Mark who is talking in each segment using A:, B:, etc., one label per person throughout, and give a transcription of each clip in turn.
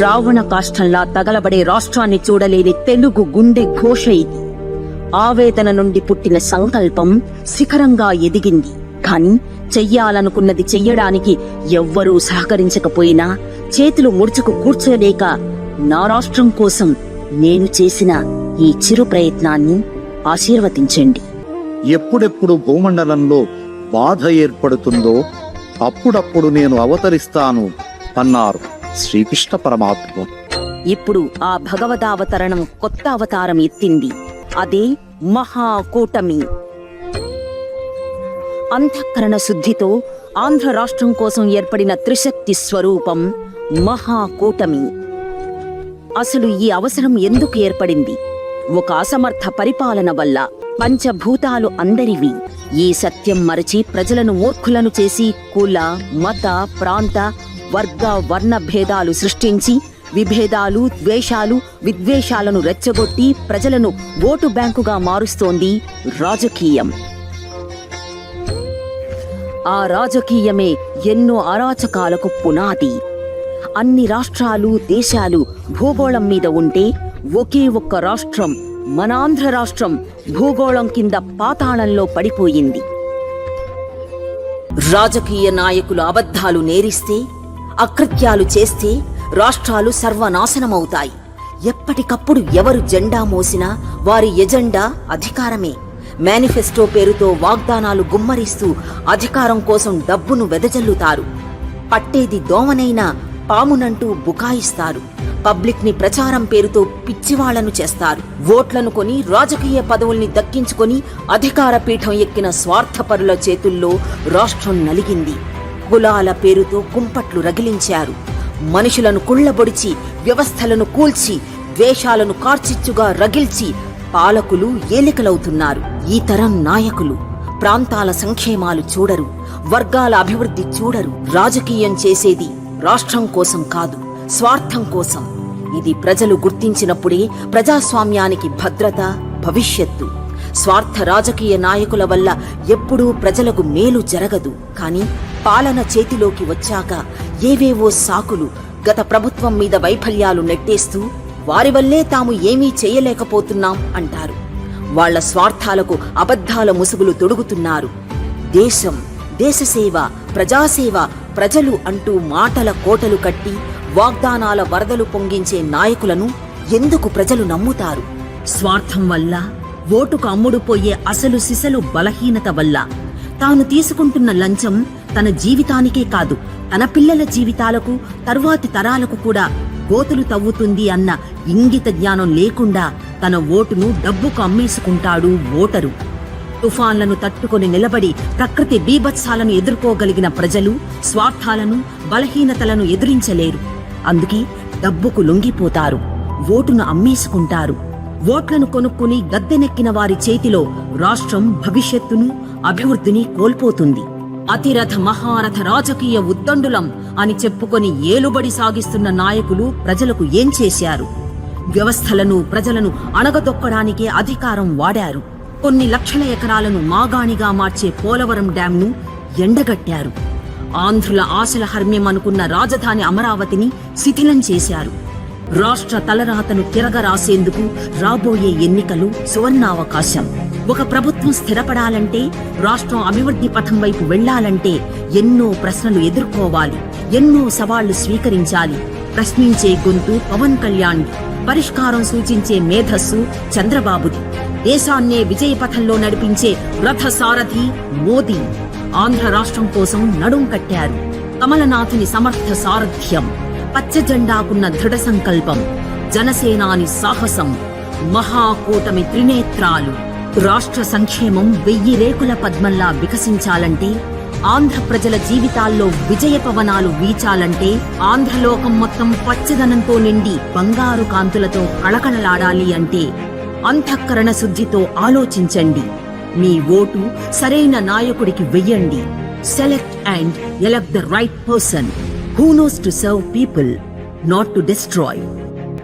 A: రావణ కాష్టంలా తగలబడే రాష్ట్రాన్ని చూడలేని తెలుగు గుండె ఘోష ఇది. ఆవేదన నుండి పుట్టిన సంకల్పం శిఖరంగా ఎదిగింది. కాని చెయ్యాలనుకున్నది చెయ్యడానికి ఎవ్వరూ సహకరించకపోయినా చేతులు ముడుచుకు కూర్చోలేక నా రాష్ట్రం కోసం నేను చేసిన ఈ చిరు ప్రయత్నాన్ని ఆశీర్వదించండి.
B: ఎప్పుడెప్పుడు భూమండలంలో బాధ ఏర్పడుతుందో అప్పుడప్పుడు నేను అవతరిస్తాను అన్నారు శ్రీకృష్ణ పరమాత్మ.
A: ఇప్పుడు ఆ భగవదావతరణం కొత్త అవతారం ఎత్తింది. అదే మహాకూటమి. అంతఃకరణ శుద్ధితో ఆంధ్ర రాష్ట్రం కోసం ఏర్పడిన త్రిశక్తి స్వరూపం మహాకూటమి. అసలు ఈ అవసరం ఎందుకు ఏర్పడింది? ఒక అసమర్థ పరిపాలన వల్ల పంచభూతాలు అందరివి. ఈ సత్యం మరచి ప్రజలను మూర్ఖులను చేసి కుల మత ప్రాంత వర్గ వర్ణ భేదాలు సృష్టించి విభేదాలు ద్వేషాలు విద్వేషాలను రెచ్చగొట్టి ప్రజలను ఓటు బ్యాంకుగా మారుస్తోంది రాజకీయం. ఆ రాజకీయమే ఎన్నో అరాచకాలకు పునాది. అన్ని రాష్ట్రాలు దేశాలు భూగోళం మీద ఉంటే ఒకే ఒక్క రాష్ట్రం మనాంధ్ర రాష్ట్రం భూగోళం కింద పాతాళంలో పడిపోయింది. రాజకీయ నాయకులు అబద్ధాలు నేరిస్తే అకృత్యాలు చేస్తే రాష్ట్రాలు సర్వనాశనమవుతాయి. ఎప్పటికప్పుడు ఎవరు జెండా మోసినా వారి ఎజెండా అధికారమే. మేనిఫెస్టో పేరుతో వాగ్దానాలు గుమ్మరిస్తూ అధికారం కోసం డబ్బును వెదజల్లుతారు. పట్టేది దోమనైనా పామునంటూ బుకాయిస్తారు. పబ్లిక్ని ప్రచారం పేరుతో పిచ్చివాళ్ళను చేస్తారు. ఓట్లను కొని రాజకీయ పదవుల్ని దక్కించుకొని అధికార పీఠం ఎక్కిన స్వార్థపరుల చేతుల్లో రాష్ట్రం నలిగింది. కులాల పేరుతో కుంపట్లు రగిలించారు. మనుషులను కుళ్ళబొడిచి వ్యవస్థలను కూల్చి ద్వేషాలను కార్చిచ్చుగా రగిల్చి పాలకులు ఏలికలవుతున్నారు. ఈ తరం నాయకులు ప్రాంతాల సంక్షేమాలు చూడరు వర్గాల అభివృద్ధి చూడరు. రాజకీయం చేసేది రాష్ట్రం కోసం కాదు. స్వార్థం కోసం. ఇది ప్రజలు గుర్తించినప్పుడే ప్రజాస్వామ్యానికి భద్రత భవిష్యత్తు. స్వార్థ రాజకీయ నాయకుల వల్ల ఎప్పుడూ ప్రజలకు మేలు జరగదు. కానీ పాలన చేతిలోకి వచ్చాక ఏవేవో సాకులు గత ప్రభుత్వం మీద వైఫల్యాలు నెట్టేస్తూ వారి వల్లే తాము ఏమీ చేయలేకపోతున్నాం అంటారు. వాళ్ళ స్వార్థాలకు అబద్ధాల ముసుగులు తొడుగుతున్నారు. దేశం దేశసేవ ప్రజాసేవ ప్రజలు అంటూ మాటల కోటలు కట్టి వాగ్దానాల వరదలు పొంగించే నాయకులను ఎందుకు ప్రజలు నమ్ముతారు? స్వార్థం వల్ల ఓటుకు అమ్ముడుపోయే అసలు సిసలు బలహీనత వల్ల తాను తీసుకుంటున్న లంచం తన జీవితానికే కాదు తన పిల్లల జీవితాలకు తరువాతి తరాలకు కూడా గోతులు తవ్వుతుంది అన్న ఇంగిత జ్ఞానం లేకుండా తన ఓటును డబ్బుకు అమ్మేసుకుంటాడు ఓటరు. తుఫాన్లను తట్టుకొని నిలబడి ప్రకృతి బీభత్సాలను ఎదుర్కోగలిగిన ప్రజలు స్వార్థాలను బలహీనతలను ఎదురించలేరు. అందుకే డబ్బుకు లొంగిపోతారు. ఓటును అమ్మేసుకుంటారు. ఓట్లను కొనుక్కుని గద్దెనెక్కిన వారి చేతిలో రాష్ట్రం భవిష్యత్తును అభివృద్ధిని కోల్పోతుంది. అతిరథ మహారథ రాజకీయ ఉద్దండులం అని చెప్పుకొని ఏలుబడి సాగిస్తున్న నాయకులు ప్రజలకు ఏం చేశారు? వ్యవస్థలను ప్రజలను అణగదొక్కడానికే అధికారం వాడారు. కొన్ని లక్షల ఎకరాలను మాగాణిగా మార్చే పోలవరం డ్యాంను ఎండగట్టారు. ఆంధ్రుల ఆశల హర్మ్యం అనుకున్న రాజధాని అమరావతిని శిథిలం చేశారు. రాష్ట్ర తలరాతను తిరగరాసేందుకు రాబోయే ఎన్నికలు సువర్ణావకాశం. ఒక ప్రభుత్వం స్థిరపడాలంటే రాష్ట్రం అభివృద్ధి పథం వైపు వెళ్ళాలంటే ఎన్నో ప్రశ్నలు ఎదుర్కోవాలి ఎన్నో సవాళ్ళు స్వీకరించాలి. ప్రశ్నించే గొంతు పవన్ కళ్యాణ్ పరిష్కారం సూచించే మేధస్సు చంద్రబాబుది. దేశాన్నే విజయపథంలో నడిపించే రథ సారథి మోదీ. ఆంధ్ర రాష్ట్రం కోసం నడుం కట్టారు. కమలనాథుని సమర్థ సారథ్యం పచ్చ జెండాకున్న దృఢ సంకల్పం జనసేనాని సాహసం మహాకూటమి త్రినేత్రాలు. రాష్ట్ర సంక్షేమం వెయ్యి రేకుల పద్మంలా వికసించాలంటే ఆంధ్ర ప్రజల జీవితాల్లో విజయ పవనాలు వీచాలంటే ఆంధ్రలోకం మొత్తం పచ్చదనంతో నిండి బంగారు కాంతులతో కళకళలాడాలి అంటే అంతఃకరణ శుద్ధితో ఆలోచించండి. మీ ఓటు సరైన నాయకుడికి వెయ్యండి. Select and elect the right person who knows to serve people not to destroy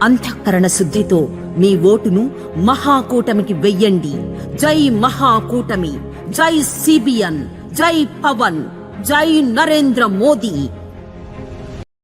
A: అంతఃకరణ శుద్ధితో మీ ఓటును మహాకూటమికి వెయ్యండి. జై మహాకూటమి జై సిబిఎన్ జై పవన్ జై నరేంద్ర మోదీ.